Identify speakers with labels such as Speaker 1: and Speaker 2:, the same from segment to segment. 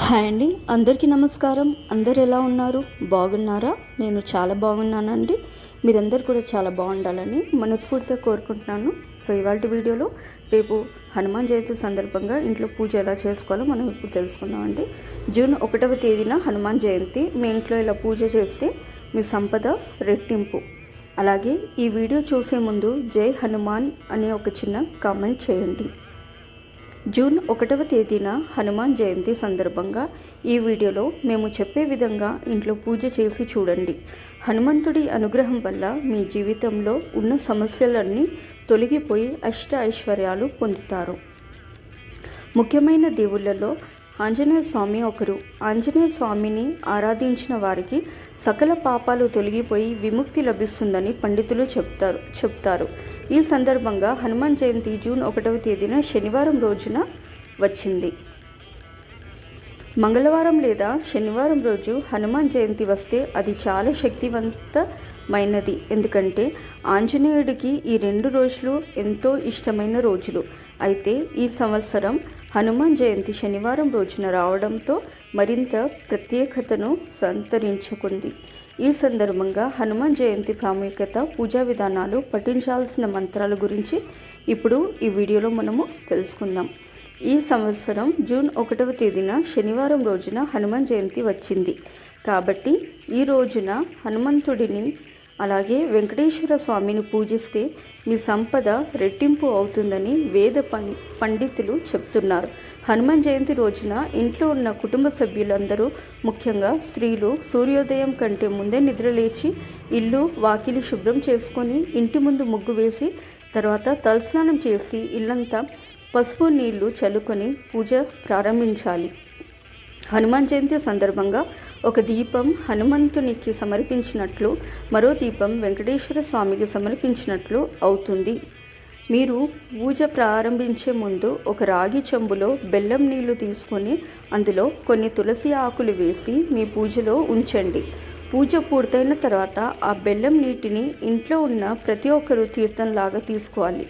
Speaker 1: Hi అండి అందరికీ నమస్కారం. అందరు ఎలా ఉన్నారు? బాగున్నారా? నేను చాలా బాగున్నానండి. మీరందరు కూడా చాలా బాగుండాలని మనస్ఫూర్తిగా కోరుకుంటున్నాను. సో ఇవాళ వీడియోలో రేపు హనుమాన్ జయంతి సందర్భంగా ఇంట్లో పూజ ఎలా చేసుకోవాలో మనం ఇప్పుడు తెలుసుకుందామండి. జూన్ ఒకటవ తేదీన హనుమాన్ జయంతి. మీ ఇంట్లో ఇలా పూజ చేస్తే మీ సంపద రెట్టింపు. అలాగే ఈ వీడియో చూసే ముందు జై హనుమాన్ అనే ఒక చిన్న కామెంట్ చేయండి. జూన్ ఒకటవ తేదీన హనుమాన్ జయంతి సందర్భంగా ఈ వీడియోలో మేము చెప్పే విధంగా ఇంట్లో పూజ చేసి చూడండి. హనుమంతుడి అనుగ్రహం వల్ల మీ జీవితంలో ఉన్న సమస్యలన్నీ తొలగిపోయి అష్ట ఐశ్వర్యాలు పొందుతారు. ముఖ్యమైన దేవుళ్ళలో ఆంజనేయ స్వామి ఒకరు. ఆంజనేయ స్వామిని ఆరాధించిన వారికి సకల పాపాలు తొలగిపోయి విముక్తి లభిస్తుందని పండితులు చెప్తారు చెప్తారు. ఈ సందర్భంగా హనుమాన్ జయంతి జూన్ ఒకటవ తేదీన శనివారం రోజున వచ్చింది. మంగళవారం లేదా శనివారం రోజు హనుమాన్ జయంతి వస్తే అది చాలా శక్తివంతమైనది. ఎందుకంటే ఆంజనేయుడికి ఈ రెండు రోజులు ఎంతో ఇష్టమైన రోజులు. అయితే ఈ సంవత్సరం హనుమాన్ జయంతి శనివారం రోజున రావడంతో మరింత ప్రత్యేకతను సంతరించుకుంది. ఈ సందర్భంగా హనుమాన్ జయంతి ప్రాముఖ్యత పూజా విధానాలు పఠించాల్సిన మంత్రాల గురించి ఇప్పుడు ఈ వీడియోలో మనము తెలుసుకుందాం. ఈ సంవత్సరం జూన్ ఒకటవ తేదీన శనివారం రోజున హనుమాన్ జయంతి వచ్చింది. కాబట్టి ఈ రోజున హనుమంతుడిని అలాగే వెంకటేశ్వర స్వామిని పూజిస్తే మీ సంపద రెట్టింపు అవుతుందని వేద పండితులు చెప్తున్నారు. హనుమాన్ జయంతి రోజున ఇంట్లో ఉన్న కుటుంబ సభ్యులందరూ ముఖ్యంగా స్త్రీలు సూర్యోదయం కంటే ముందే నిద్రలేచి ఇల్లు వాకిలి శుభ్రం చేసుకొని ఇంటి ముందు ముగ్గు వేసి తర్వాత తలస్నానం చేసి ఇల్లంతా పసుపు నీళ్ళు చల్లుకొని పూజ ప్రారంభించాలి. హనుమాన్ జయంతి సందర్భంగా ఒక దీపం హనుమంతునికి సమర్పించినట్లు మరో దీపం వెంకటేశ్వర స్వామికి సమర్పించినట్లు అవుతుంది. మీరు పూజ ప్రారంభించే ముందు ఒక రాగి చెంబులో బెల్లం నీళ్ళు తీసుకొని అందులో కొన్ని తులసి ఆకులు వేసి మీ పూజలో ఉంచండి. పూజ పూర్తయిన తర్వాత ఆ బెల్లం నీటిని ఇంట్లో ఉన్న ప్రతి ఒక్కరూ తీర్థంలాగా తీసుకోవాలి.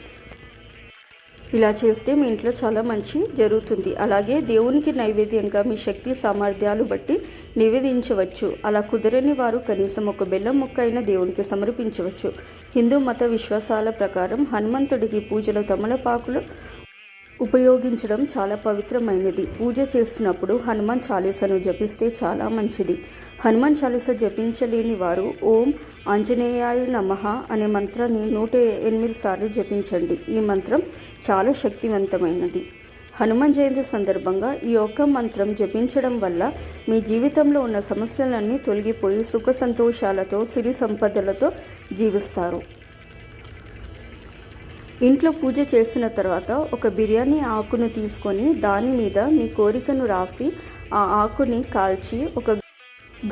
Speaker 1: ఇలా చేస్తే మీ ఇంట్లో చాలా మంచి జరుగుతుంది. అలాగే దేవునికి నైవేద్యంగా మీ శక్తి సామర్థ్యాలు బట్టి నివేదించవచ్చు. అలా కుదరని వారు కనీసం ఒక బెల్లం ముక్క అయినా దేవునికి సమర్పించవచ్చు. హిందూ మత విశ్వాసాల ప్రకారం హనుమంతుడికి పూజలో తమలపాకులు ఉపయోగించడం చాలా పవిత్రమైనది. పూజ చేస్తున్నప్పుడు హనుమాన్ చాలీసను జపిస్తే చాలా మంచిది. హనుమాన్ చాలీస జపించలేని వారు ఓం ఆంజనేయాయ నమ అనే మంత్రాన్ని నూట ఎనిమిది సార్లు జపించండి. ఈ మంత్రం చాలా శక్తివంతమైనది. హనుమాన్ జయంతి సందర్భంగా ఈ ఒక్క మంత్రం జపించడం వల్ల మీ జీవితంలో ఉన్న సమస్యలన్నీ తొలగిపోయి సుఖ సంతోషాలతో సిరి సంపదలతో జీవిస్తారు. ఇంట్లో పూజ చేసిన తర్వాత ఒక బిర్యానీ ఆకును తీసుకొని దాని మీద మీ కోరికను రాసి ఆ ఆకుని కాల్చి ఒక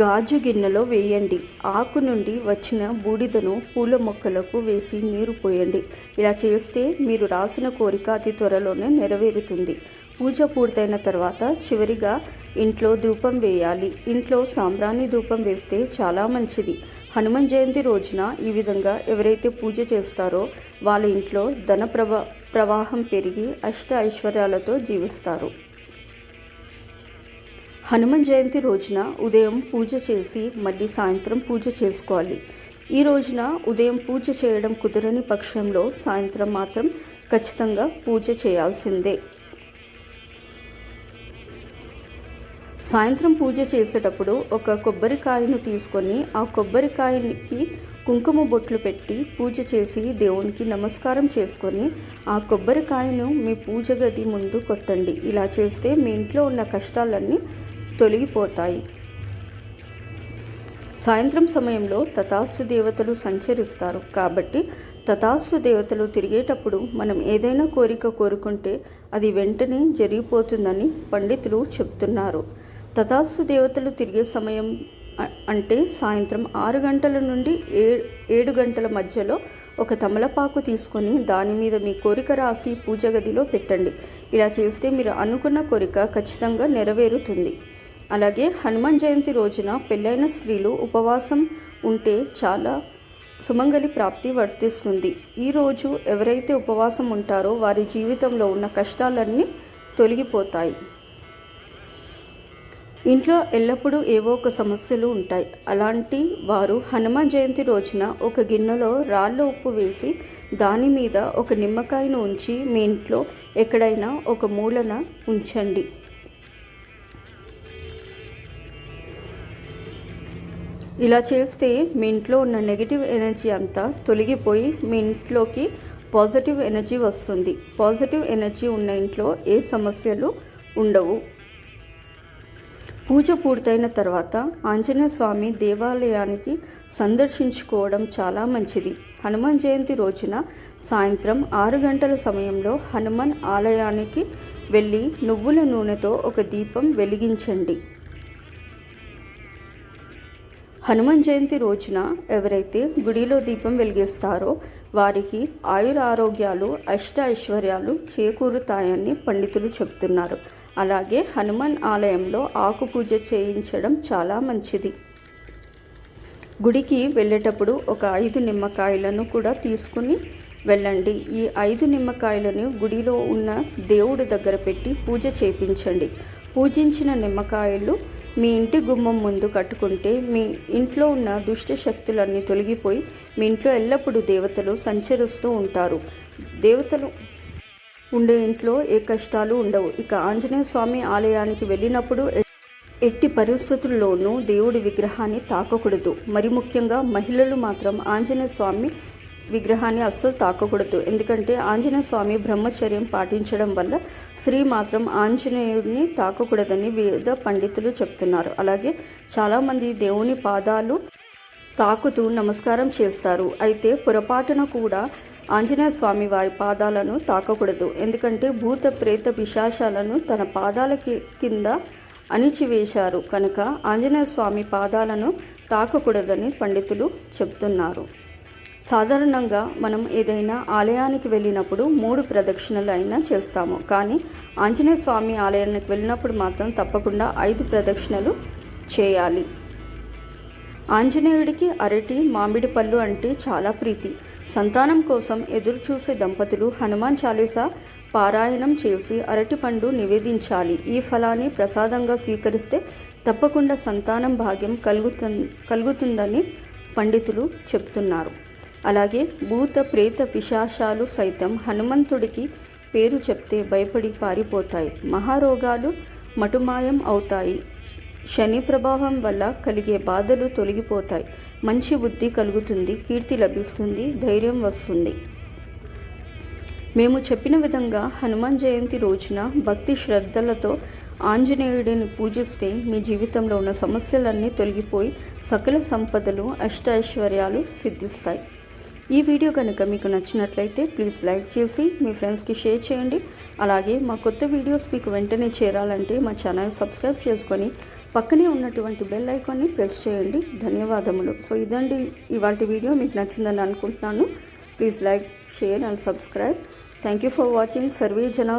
Speaker 1: గాజు గిన్నెలో వేయండి. ఆకు నుండి వచ్చిన బూడిదను పూల మొక్కలకు వేసి నీరు పోయండి. ఇలా చేస్తే మీరు రాసిన కోరిక అతి త్వరలోనే నెరవేరుతుంది. పూజ పూర్తయిన తర్వాత చివరిగా ఇంట్లో ధూపం వేయాలి. ఇంట్లో సాంబ్రాణి ధూపం వేస్తే చాలా మంచిది. హనుమాన్ జయంతి రోజున ఈ విధంగా ఎవరైతే పూజ చేస్తారో వాళ్ళ ఇంట్లో ధన ప్రవా ప్రవాహం పెరిగి అష్ట ఐశ్వర్యాలతో జీవిస్తారు. హనుమాన్ జయంతి రోజున ఉదయం పూజ చేసి మళ్ళీ సాయంత్రం పూజ చేసుకోవాలి. ఈ రోజున ఉదయం పూజ చేయడం కుదరని పక్షంలో సాయంత్రం మాత్రం ఖచ్చితంగా పూజ చేయాల్సిందే. సాయంత్రం పూజ చేసేటప్పుడు ఒక కొబ్బరికాయను తీసుకొని ఆ కొబ్బరికాయకి కుంకుమ బొట్లు పెట్టి పూజ చేసి దేవునికి నమస్కారం చేసుకొని ఆ కొబ్బరికాయను మీ పూజ గది ముందు కొట్టండి. ఇలా చేస్తే మీ ఇంట్లో ఉన్న కష్టాలన్నీ తొలగిపోతాయి. సాయంత్రం సమయంలో తథాస్తు దేవతలు సంచరిస్తారు. కాబట్టి తథాస్తు దేవతలు తిరిగేటప్పుడు మనం ఏదైనా కోరిక కోరుకుంటే అది వెంటనే జరిగిపోతుందని పండితులు చెప్తున్నారు. తదాసు దేవతలు తిరిగే సమయం అంటే సాయంత్రం ఆరు గంటల నుండి ఏ ఏడు గంటల మధ్యలో ఒక తమలపాకు తీసుకొని దాని మీద మీ కోరిక రాసి పూజ గదిలో పెట్టండి. ఇలా చేస్తే మీరు అనుకున్న కోరిక ఖచ్చితంగా నెరవేరుతుంది. అలాగే హనుమాన్ జయంతి రోజున పెళ్ళైన స్త్రీలు ఉపవాసం ఉంటే చాలా సుమంగలి ప్రాప్తి వర్తిస్తుంది. ఈరోజు ఎవరైతే ఉపవాసం ఉంటారో వారి జీవితంలో ఉన్న కష్టాలన్నీ తొలగిపోతాయి. ఇంట్లో ఎల్లప్పుడూ ఏవో ఒక సమస్యలు ఉంటాయి. అలాంటి వారు హనుమాన్ జయంతి రోజున ఒక గిన్నెలో రాళ్ళ ఉప్పు వేసి దాని మీద ఒక నిమ్మకాయను ఉంచి మీ ఇంట్లో ఎక్కడైనా ఒక మూలన ఉంచండి. ఇలా చేస్తే మీ ఇంట్లో ఉన్న నెగిటివ్ ఎనర్జీ అంతా తొలగిపోయి మీ ఇంట్లోకి పాజిటివ్ ఎనర్జీ వస్తుంది. పాజిటివ్ ఎనర్జీ ఉన్న ఇంట్లో ఏ సమస్యలు ఉండవు. పూజ పూర్తయిన తర్వాత ఆంజనేయ స్వామి దేవాలయానికి సందర్శించుకోవడం చాలా మంచిది. హనుమాన్ జయంతి రోజున సాయంత్రం ఆరు గంటల సమయంలో హనుమాన్ ఆలయానికి వెళ్ళి నువ్వుల నూనెతో ఒక దీపం వెలిగించండి. హనుమాన్ జయంతి రోజున ఎవరైతే గుడిలో దీపం వెలిగిస్తారో వారికి ఆయుర ఆరోగ్యాలు అష్ట ఐశ్వర్యాలు చేకూరుతాయని పండితులు చెప్తున్నారు అలాగే హనుమాన్ ఆలయంలో ఆకు పూజ చేయించడం చాలా మంచిది. గుడికి వెళ్ళేటప్పుడు ఒక ఐదు నిమ్మకాయలను కూడా తీసుకుని వెళ్ళండి. ఈ ఐదు నిమ్మకాయలను గుడిలో ఉన్న దేవుడి దగ్గర పెట్టి పూజ చేయించండి. పూజించిన నిమ్మకాయలు మీ ఇంటి గుమ్మం ముందు కట్టుకుంటే మీ ఇంట్లో ఉన్న దుష్ట శక్తులన్నీ తొలగిపోయి మీ ఇంట్లో ఎల్లప్పుడూ దేవతలు సంచరిస్తూ ఉంటారు. దేవతలు ఉండే ఇంట్లో ఏ కష్టాలు ఉండవు. ఇక ఆంజనేయ స్వామి ఆలయానికి వెళ్ళినప్పుడు ఎట్టి పరిస్థితుల్లోనూ దేవుడి విగ్రహాన్ని తాకకూడదు. మరి ముఖ్యంగా మహిళలు మాత్రం ఆంజనేయ స్వామి విగ్రహాన్ని అస్సలు తాకకూడదు. ఎందుకంటే ఆంజనేయ స్వామి బ్రహ్మచర్యం పాటించడం వల్ల స్త్రీ మాత్రం ఆంజనేయుడిని తాకకూడదని వేద పండితులు చెప్తున్నారు. అలాగే చాలామంది దేవుని పాదాలు తాకుతూ నమస్కారం చేస్తారు. అయితే పొరపాటున కూడా ఆంజనేయ స్వామి వారి పాదాలను తాకకూడదు. ఎందుకంటే భూత ప్రేత పిశాశాలను తన పాదాల కింద అణిచివేశారు. కనుక ఆంజనేయ స్వామి పాదాలను తాకకూడదని పండితులు చెప్తున్నారు. సాధారణంగా మనం ఏదైనా ఆలయానికి వెళ్ళినప్పుడు మూడు ప్రదక్షిణలు అయినా చేస్తాము. కానీ ఆంజనేయ స్వామి ఆలయానికి వెళ్ళినప్పుడు మాత్రం తప్పకుండా ఐదు ప్రదక్షిణలు చేయాలి. ఆంజనేయుడికి అరటి మామిడి పళ్ళు అంటే చాలా ప్రీతి. సంతానం కోసం ఎదురుచూసే దంపతులు హనుమాన్ చాలీసా పారాయణం చేసి అరటిపండు నివేదించాలి. ఈ ఫలాన్ని ప్రసాదంగా స్వీకరిస్తే తప్పకుండా సంతానం భాగ్యం కలుగుతు కలుగుతుందని పండితులు చెప్తున్నారు. అలాగే భూత ప్రేత పిశాశాలు సైతం హనుమంతుడికి పేరు చెప్తే భయపడి పారిపోతాయి. మహారోగాలు మటుమాయం అవుతాయి. శని ప్రభావం వల్ల కలిగే బాధలు తొలగిపోతాయి. మంచి బుద్ధి కలుగుతుంది కీర్తి లభిస్తుంది ధైర్యం వస్తుంది. మేము చెప్పిన విధంగా హనుమాన్ జయంతి రోజున భక్తి శ్రద్ధలతో ఆంజనేయుడిని పూజిస్తే మీ జీవితంలో ఉన్న సమస్యలన్నీ తొలగిపోయి సకల సంపదలు అష్ట ఐశ్వర్యాలు సిద్ధిస్తాయి. ఈ వీడియో కనుక మీకు నచ్చినట్లయితే ప్లీజ్ లైక్ చేసి మీ ఫ్రెండ్స్కి షేర్ చేయండి. అలాగే మా కొత్త వీడియోస్ మీకు వెంటనే చేరాలంటే మా ఛానల్ సబ్స్క్రైబ్ చేసుకొని పక్కనే ఉన్నటువంటి బెల్ ఐకాన్ని ప్రెస్ చేయండి. ధన్యవాదములు. సో ఇదండి ఇవాళ వీడియో మీకు నచ్చిందని అనుకుంటున్నాను. Please like share and subscribe thank you for watching survey జనా